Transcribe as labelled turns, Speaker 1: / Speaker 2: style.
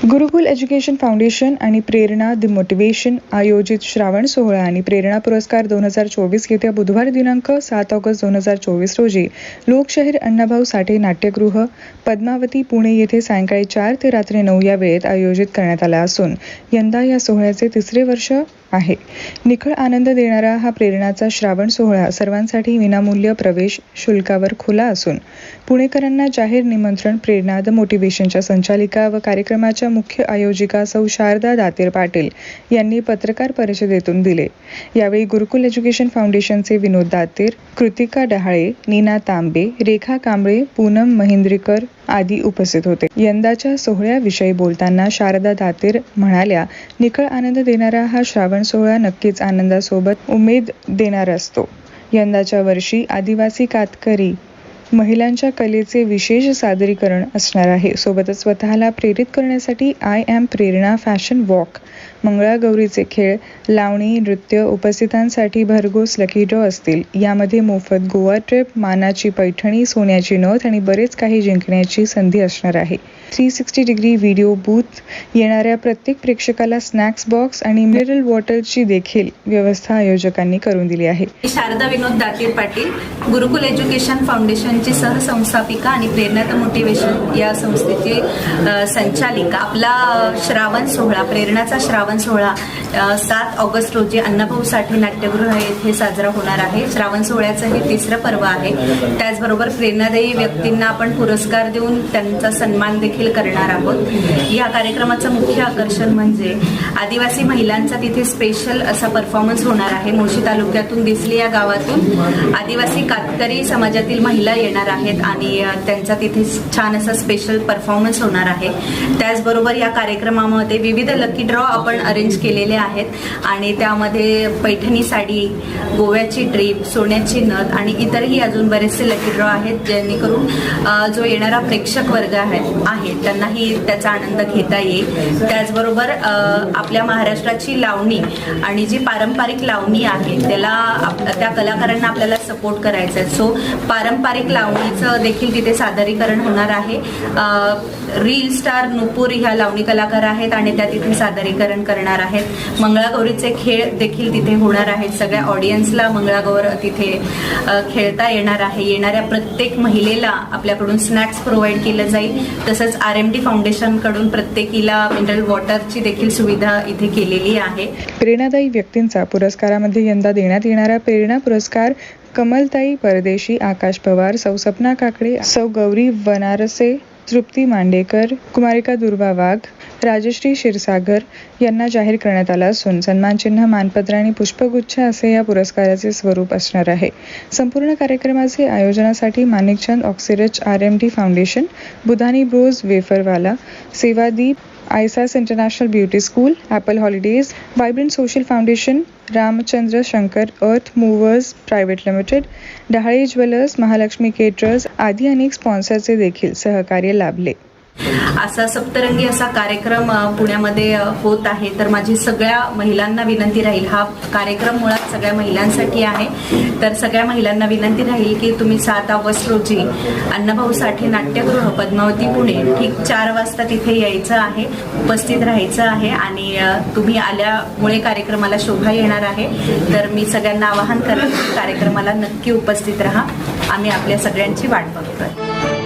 Speaker 1: गुरुकुल education foundation आणि प्रेरणा the motivation आयोजित श्रावण सोहळा आणि प्रेरणा पुरस्कार दोन हजार चोवीस येत्या बुधवार दिनांक सात ऑगस्ट दोन हजार चोवीस रोजी. लोकशाहीर अण्णाभाऊ साठे नाट्यगृह पद्मावती पुणे येथे सायंकाळी चार ते रात्री नऊ या वेळेत आयोजित करण्यात आला असून यंदा या सोहळ्याचे तिसरे वर्ष आहे. निखळ आनंद देणारा हा प्रेरणाचा श्रावण सोहळा सर्वांसाठी विनामूल्य प्रवेश शुल्कावर खुला असून पुणेकरांना जाहीर निमंत्रण प्रेरणा द मोटिवेशनच्या संचालिका व कार्यक्रमाच्या मुख्य आयोजिका सौ शारदा दातीर पाटील यांनी पत्रकार परिषदेतून दिले. यावेळी गुरुकुल एज्युकेशन फाउंडेशनचे विनोद दातीर कृतिका डहाळे नीना तांबे रेखा कांबळे पूनम महेंद्रीकर आदी उपस्थित होते. यंदाच्या सोहळ्याविषयी बोलताना शारदा दातीर म्हणाल्या निखळ आनंद देणारा हा श्रावण सोहळा नक्कीच आनंदासोबत उमेद देणारा असतो. यंदाच्या वर्षी आदिवासी कातकरी महिलांच्या कलेचे विशेष सादरीकरण असणार आहे. सोबतच स्वतःला प्रेरित करण्यासाठी I am Prerana fashion walk मंगळागौरीचे खेळ लावणी नृत्य उपस्थितांसाठी भरघोस लकी ड्रॉ असतील. यामध्ये मोफत गोवा ट्रिप मानाची पैठणी सोन्याची नथ आणि बरेच काही जिंकण्याची संधी असणार आहे. Three sixty degree video booth येणाऱ्या प्रत्येक प्रेक्षकाला स्नॅक्स बॉक्स आणि मिनरल वॉटरची देखील व्यवस्था आयोजकांनी करून दिली आहे.
Speaker 2: शारदा विनोद दातीर पाटील गुरुकुल एज्युकेशन संस्थेचे सहसंस्थापिका आणि प्रेरणा मोटिवेशन या संस्थेचे संचालिका. आपला श्रावण सोहळा प्रेरणाचा श्रावण सोहळा सात ऑगस्ट रोजी अण्णाभाऊ साठे नाट्यगृह येथे साजरा होणार आहे. श्रावण सोहळ्याचं हे तिसरं पर्व आहे. त्याचबरोबर प्रेरणादायी व्यक्तींना आपण पुरस्कार देऊन त्यांचा सन्मान देखील करणार आहोत. या कार्यक्रमाचं मुख्य आकर्षण म्हणजे आदिवासी महिलांचा तिथे स्पेशल असा परफॉर्मन्स होणार आहे. मुळशी तालुक्यातून दिसली या गावातून. आदिवासी कातकरी समाजातील महिला येणार आहेत आणि त्यांचा तिथे छान असा स्पेशल परफॉर्मन्स होणार आहे. त्याचबरोबर या कार्यक्रमामध्ये विविध लकी ड्रॉ आपण अरेंज केलेले आहेत आणि त्यामध्ये पैठणी साडी गोव्याची ट्रीप सोन्याची नथ आणि इतरही अजून बरेचसे लकी ड्रॉ आहेत जेणेकरून जो येणारा प्रेक्षक वर्ग आहे आहे त्यांनाही त्याचा आनंद घेता येईल. त्याचबरोबर आपल्या महाराष्ट्राची लावणी आणि जी पारंपरिक लावणी आहे त्याला त्या कलाकारांना आपल्याला सपोर्ट करायचा आहे सो पारंपरिक लावणीचं देखील तिथे सादरीकरण होणार आहे. रील स्टार नुपूर ह्या लावणी कलाकार आहेत आणि त्या तिथे सादरीकरण करणार आहेत. मंगळागौरीचे खेळ देखील तिथे होणार आहेत. सगळ्या ऑडियन्सला मंगळागौर तिथे खेळता येणार आहे. येणाऱ्या प्रत्येक महिलेला आपल्याकडून स्नॅक्स प्रोव्हाइड केलं जाईल. तसंच आर एम डी फाउंडेशनकडून प्रत्येकीला मिनरल वॉटरची देखील सुविधा इथे केलेली आहे.
Speaker 1: प्रेरणादायी व्यक्तींचा पुरस्कारामध्ये यंदा देण्यात येणारा प्रेरणा पुरस्कार कमलताई परदेशी आकाश पवार सौ सपना काकडे सौ गौरी वनारसे तृप्ती मांडेकर कुमारिका दुर्वा वाघ राजश्री क्षीरसागर यांना जाहीर करण्यात आला असून सन्मानचिन्ह मानपत्र आणि पुष्पगुच्छ असे या पुरस्काराचे स्वरूप असणार आहे. संपूर्ण कार्यक्रमाचे आयोजनासाठी Manikchand Oxyrich R M D foundation Budhani bros Waferwala Sevadeep आयसास international beauty school apple holidays vibrant social foundation Ramchandra Shankar earth movers private limited Dahale jewellers Mahalaxmi caterers आदी अनेक स्पॉन्सरचे देखील सहकार्य लाभले.
Speaker 2: असा सप्तरंगी असा कार्यक्रम पुण्यामध्ये होत आहे. तर माझी सगळ्या महिलांना विनंती राहील. हा कार्यक्रम मुळात सगळ्या महिलांसाठी आहे. तर सगळ्या महिलांना विनंती राहील की तुम्ही सात ऑगस्ट रोजी अण्णाभाऊ साठे नाट्यगृह पद्मावती पुणे ठीक चार वाजता तिथे यायचं आहे उपस्थित राहायचं आहे आणि तुम्ही आल्यामुळे कार्यक्रमाला शोभा येणार आहे. तर मी सगळ्यांना आवाहन करते कार्यक्रमाला नक्की उपस्थित राहा. आम्ही आपल्या सगळ्यांची वाट बघतोय.